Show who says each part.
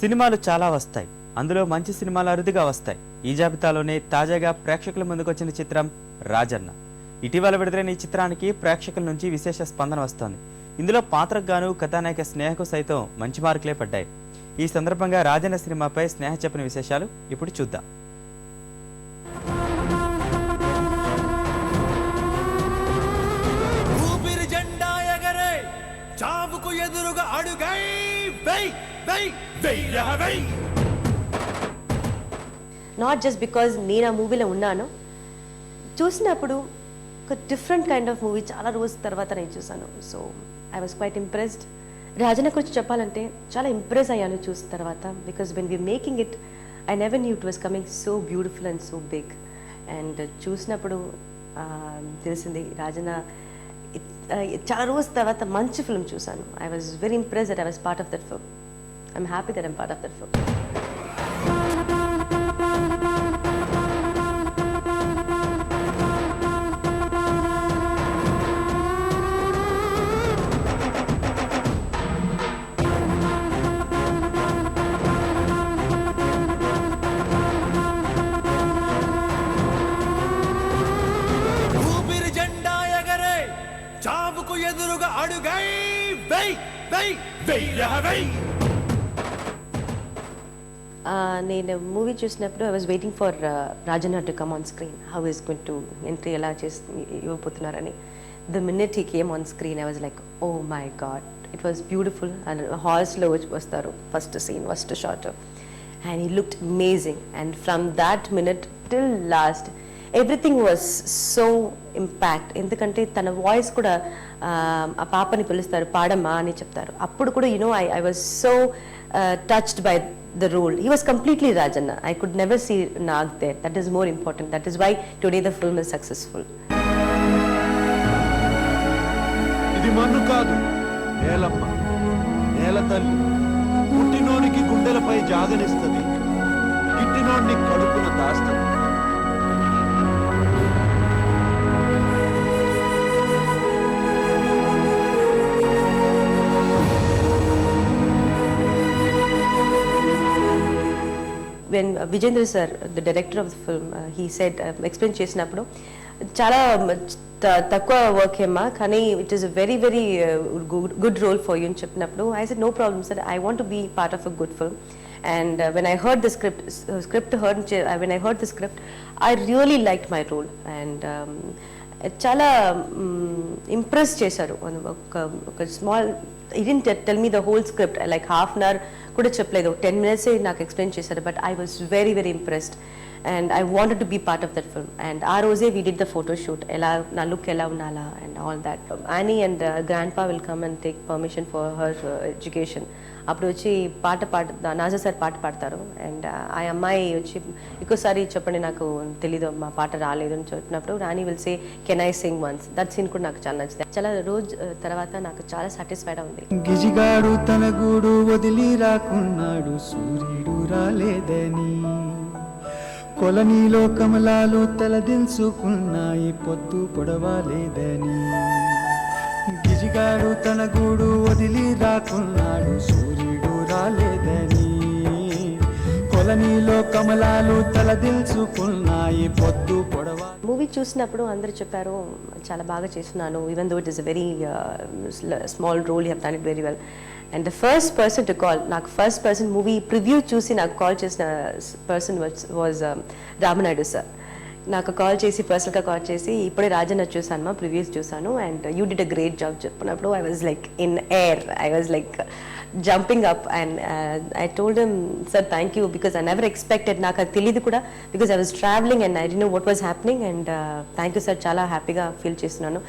Speaker 1: సినిమాలు చాలా వస్తాయి. అందులో మంచి సినిమాలు అరుదుగా వస్తాయి. ఈ జాబితాలోనే తాజాగా ప్రేక్షకుల ముందుకొచ్చిన చిత్రం రాజన్న. ఇటీవల విడుదలైన ఈ చిత్రానికి ప్రేక్షకుల నుంచి విశేష స్పందన వస్తోంది. ఇందులో పాత్రకు గాను కథానాయక స్నేహకు సైతం మంచి మార్కులే పడ్డాయి. ఈ సందర్భంగా రాజన్న సినిమాపై స్నేహ చెప్పిన విశేషాలు ఇప్పుడు చూద్దాం.
Speaker 2: చావుకు ఎదురుగా అడుగై వెయ్ వెయ్ వెయ్య వెయ్
Speaker 3: నాట్ జస్ట్ బికాజ్ నేను ఆ మూవీలో ఉన్నాను చూసినప్పుడు ఒక డిఫరెంట్ కైండ్ ఆఫ్ మూవీ చాలా రోజుల తర్వాత నేను చూసాను so I was quite impressed Rajana గురించి చెప్పాలంటే చాలా ఇంప్రెస్ అయ్యాను చూసిన తర్వాత because when we making it I never knew it was coming so beautiful and so big and చూసినప్పుడు తెలిసింది రాజన చాలా రోజుల తర్వాత మంచి ఫిల్మ్ చూశాను. I was very impress that I was part of that film I'm happy that I'm part of that film
Speaker 2: చావుకు ఎదురుగా అడుగై వెయ్ వెయ్ వెయ్య వెయ్.
Speaker 3: నేను మూవీ చూసినప్పుడు I was waiting for Rajanna to come on screen how is going to entry ఎలా చేసి ఇవ్వబోతున్నారని. The minute he came on screen I was like oh my God it was beautiful and హాల్స్లో వస్తారు. First scene first shot and he looked amazing and from that minute till last everything was so impact ఎందుకంటే తన voice కూడా ఆ, పాపని పిలుస్తారు పాడమ్మా అని చెప్తారు. అప్పుడు కూడా you know I I was so touched by the role he was completely Rajanna I could never see Nag there. That is more important that is why today the film is successful
Speaker 4: ఇది మన్ను కాదు నేలమ్మ. నేల తల్లి. పుట్టినోనికి గుండెలపై జాగనిస్తుంది. గిట్టినోడిని కడుపున దాస్తుంది.
Speaker 3: When Vijendra sir the director of the film he said explain చేసినప్పుడు చాలా తక్కువ వర్క్ ఏమా కానీ it is very very good role for you అని చెప్పినప్పుడు I said no problem sir I want be part of a good film and when I heard the script script heard when I heard the script I really like my role and చాలా impress చేశారు. ఒక ఒక small didn't tell me the whole script like half an hour కూడా చెప్పలేదు. Ten మినిట్సే నాకు explain చేశారు but I was very very impressed and I wanted to be part of that film and ఆ రోజే we did the photo shoot ఎలా నా look ఎలా ఉండాలా and all that Annie and grandpa will come and take permission for her education అప్పుడు వచ్చి పాట పాట నాజా సార్ పాట పాడతారు. అండ్ uh, ఆ అమ్మాయి వచ్చి ఇంకోసారి చెప్పండి నాకు తెలీదు మా పాట రాలేదు అని చెప్పినప్పుడు Rani will say can I sing once that scene కూడా నాకు చాలా నచ్చింది. చాలా రోజు uh, తర్వాత నాకు చాలా సాటిస్ఫైడ్ ఉంది.
Speaker 5: గిజిగాడు తన గూడు వదిలి రాకున్నాడు. సూర్యుడు రాలేదని. కొలనీలో కమలాలు తలదిల్చుకున్నాయి పొద్దు పొడవాలేదని. గిజిగాడు తన గూడు వదిలి రాకున్నాడు సూర్యుడు రాలేదని. కొలనీలో కమలాలు తలదిల్చుకున్నాయి పొద్దు పొడవ.
Speaker 3: మూవీ చూసినప్పుడు అందరు చెప్పారు చాలా బాగా చేస్తున్నాను even though it is very small role you have done it very well and the first person to call నాకు ఫస్ట్ పర్సన్ మూవీ ప్రివ్యూ చూసి నాకు కాల్ చేసిన పర్సన్ వాజ్ రామనాయుడు సార్ నాకు కాల్ చేసి పర్సనల్గా కాల్ చేసి ఇప్పుడే రాజన్న చూసాను మా ప్రివ్యూస్ చూసాను and you did a great job చెప్పినప్పుడు I was like in air I was like jumping up and I told him sir thank you because I never expected నాకు అది తెలియదు కూడా because I was travelling and I D know what was happening and thank you sir చాలా హ్యాపీగా feel చేస్తున్నాను.